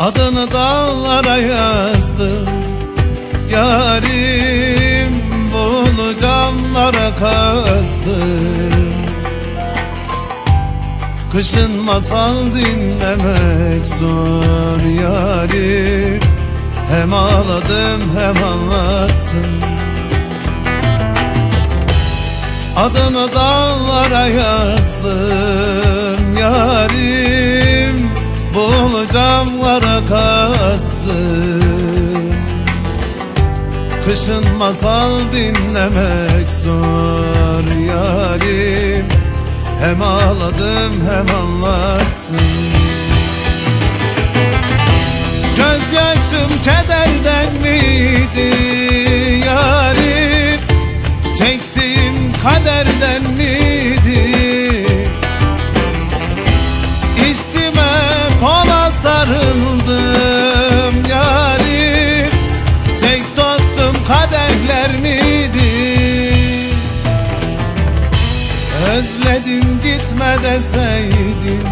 Adını dağlara yazdım. Yarim bunu camlara kazdım. Kışın masal dinlemek zor yarim. Hem ağladım hem anlattım. Adını dağlara yazdım. Yarim camlara kastım Kışın masal dinlemek zor yarim. Hem ağladım hem anlattım. Gözyaşım kederden gitme deseydin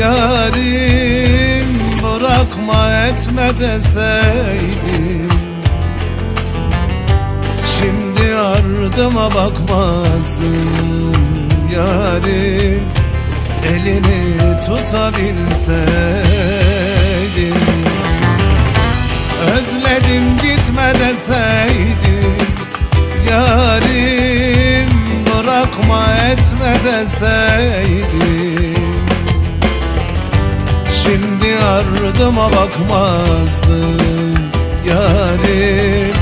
Yarim bırakma etme deseydin Şimdi ardıma bakmazdım Yarim elini tutabilseydim. Özledim gitme deseydin Yarim etme deseydin Şimdi ardıma bakmazdım Yarim.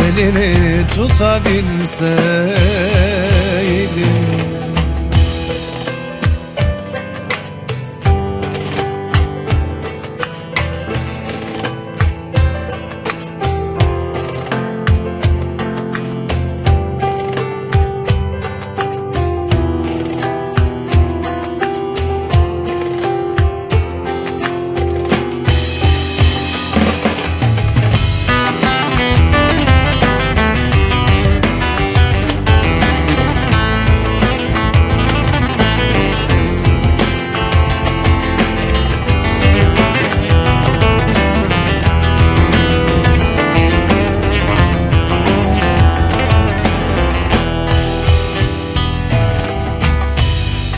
Elini tutabilseydim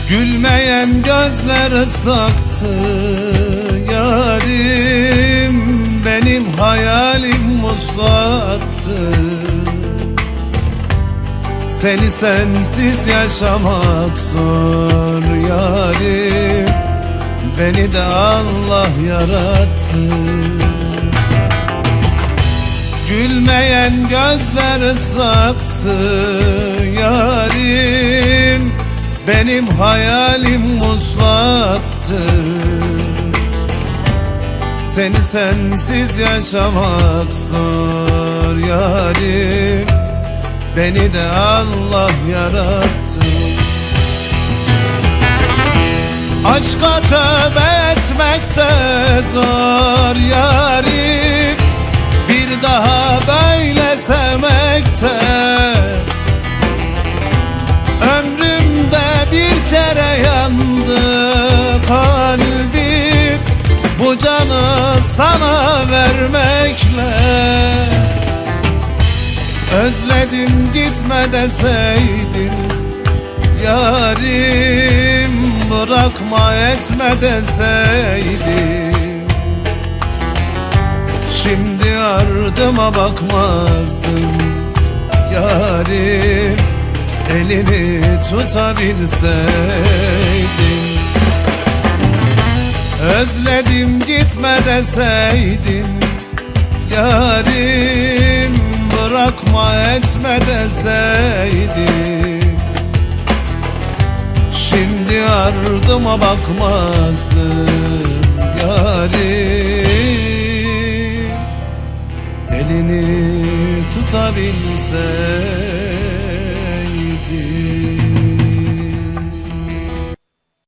Gülmeyen gözler ıslaktı Yarim benim hayalim muslaktı Seni sensiz yaşamak zor yarim Beni de Allah yarattı. Gülmeyen gözler ıslaktı yarim Benim hayalim muslaktı Seni sensiz yaşamak zor yarim. Beni de Allah yarattı. Aşka tövbe etmek de zor yarim sana vermekle. Özledim gitme deseydin Yarim bırakma etme deseydin. Şimdi ardıma bakmazdım Yarim elini tutabilseydim Özledim gitme deseydin Yarim bırakma etme deseydin Şimdi ardıma bakmazdım yarim. Elini tutabilseydim